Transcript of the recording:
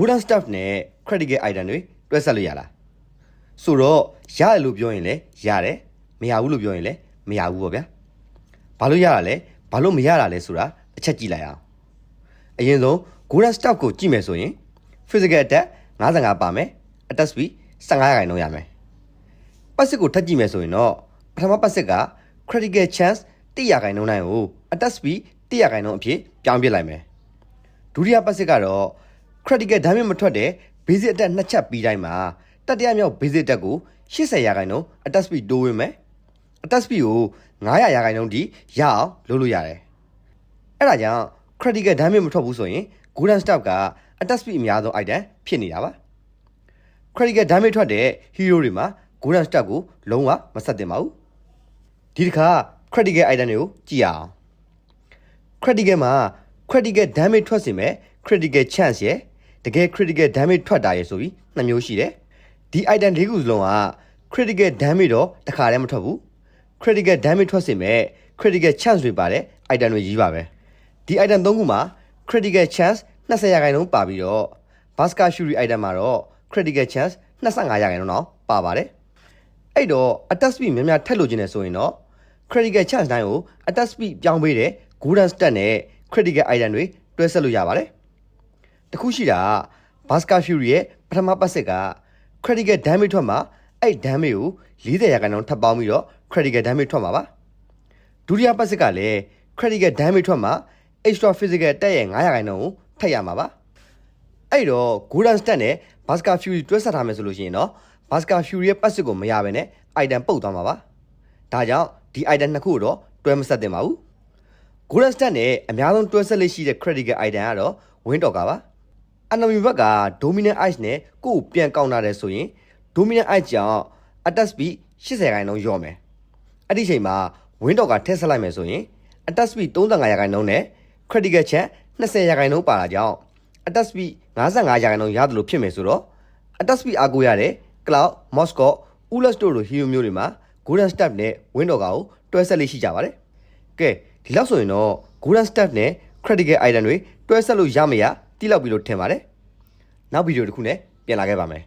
golden staff နဲ့ critical item တွေတွဲဆက်လို့ရလားဆိုတော့ရတယ်လို့ပြောရင်လည်းရတယ်မရဘူးလို့ပြောရင်လည်းမရဘူးပေါ့ဗျာဘာလို့ရတာလဲဘာလို့မရတာလဲဆိုတာအချက်ကြည့်လိုက်အောင်အရင်ဆုံး golden staff ကိုကြည့်မယ်ဆိုရင် physical attack 55ပါမယ် attack speed 15ရာခိုင်နှုန်းရမယ်ပတ်စစ်ကိုထပ်ကြည့်မယ်ဆိုရင်တော့ပထမပတ်စစ်က critical chance 100ရာခိုင်နှုန်းတိုင်းကို attack speed 100ရာခိုင်နှုန်းအဖြစ်ပြောင်းပြလိုက်မယ်ဒုတိယပတ်စစ်ကတော့ critical damage မထွက်တဲ့ basic attack နှစ်ချက်ပြီးတိုင်းမှာတတိယမြောက် basic attack ကို80ရာခိုင်နှုန်း attack speed တိုးဝင်မယ် attack speed ကို900ရာခိုင်နှုန်းထိရအောင်လုပ်လို့ရတယ်အဲ့ဒါကြောင့် critical damage မထွက်ဘူးဆိုရင် golden staff က attack speed အများဆုံး item ဖြစ်နေတာပါ critical damage ထွက်တဲ့ hero တွေမှာ golden staff ကိုလုံးဝမဆက်တင်ပါဘူးဒီတစ်ခါ critical item တွေကိုကြည့်ရအောင် critical မှာ critical damage ထွက်စေမဲ့ critical chance ရဲ့ တကယ် critical damage ထွက်တာရဲ့ဆိုပြီးနှစ်မျိုးရှိတယ်ဒီ item လေးခုစလုံးက critical damage တော့တစ်ခါတည်းမထွက်ဘူး critical damage ထွက်စေမဲ့ critical chance တွေပါတဲ့ item တွေကြီးပါပဲဒီ item သုံးခုမှာ critical chance 20ရာခိုင်နှုန်းပါပြီးတော့ Baska Shuri item မှာတော့ critical chance 25ရာခိုင်နှုန်းတော့ပါပါတယ်အဲ့တော့ attack speed များများထက်လို့ခြင်းနဲ့ဆိုရင်တော့ critical chance တိုင်းကို attack speed ပြောင်းပေးတဲ့ golden stat နဲ့ critical item တွေတွဲဆက်လို့ရပါတယ် တခုရှိတာက Baska Fury ရဲ့ပထမပတ်စစ်က critical damage ထွက်မှာအဲ့ damage ကို40ရာခိုင်နှုန်းထပ်ပေါင်းပြီးတော့ critical damage ထွက်မှာပါဒုတိယပတ်စစ်ကလည်း critical damage ထွက်မှာ extra physical တက်ရဲ့9ရာခိုင်နှုန်းကိုထပ်ရမှာပါအဲ့တော့ golden stat နဲ့ Baska Fury တွဲဆက်ထားမယ်ဆိုလို့ရှိရင်တော့ Baska Fury ရဲ့ပတ်စစ်ကိုမရဘဲနဲ့ item ပုတ်သွားမှာပါဒါကြောင့်ဒီ item နှစ်ခုကိုတော့တွဲမဆက်သင့်ပါဘူး Golden Stat နဲ့အများဆုံးတွဲဆက်လက်ရှိတဲ့ critical item ကတော့ Wind Talker ပါ enemy ဘက်က dominant ice နဲ့ကိုယ့်ကိုပြန်ကောင်းလာတယ်ဆိုရင် dominant ice ကြောင့် attack speed 80ခိုင်နှုန်းလျော့မယ်အဲ့ဒီချိန်မှာ Wind Talker ထည့်ဆက်လိုက်မယ်ဆိုရင် attack speed 35ရာခိုင်နှုန်းနဲ့ critical chance 20ရာခိုင်နှုန်းပါတာကြောင့် attack speed 55ရာခိုင်နှုန်းရတယ်လို့ဖြစ်မယ်ဆိုတော့ attack speed အားကိုးရတဲ့ Cloud, Moscow, Ulas တို့လို hero မျိုးတွေမှာ Golden Stat နဲ့ Wind Talker ကိုတွဲဆက်လေးရှိကြပါတယ်ကဲဒီလောက်ဆိုရင်တော့ golden staff နဲ့ critical item တွေတွဲဆက်လို့ရမရ တိလောက်ပြီလို့ထင်ပါတယ်နောက်ဗီဒီယိုတစ်ခုနဲ့ပြန်လာခဲ့ပါမယ်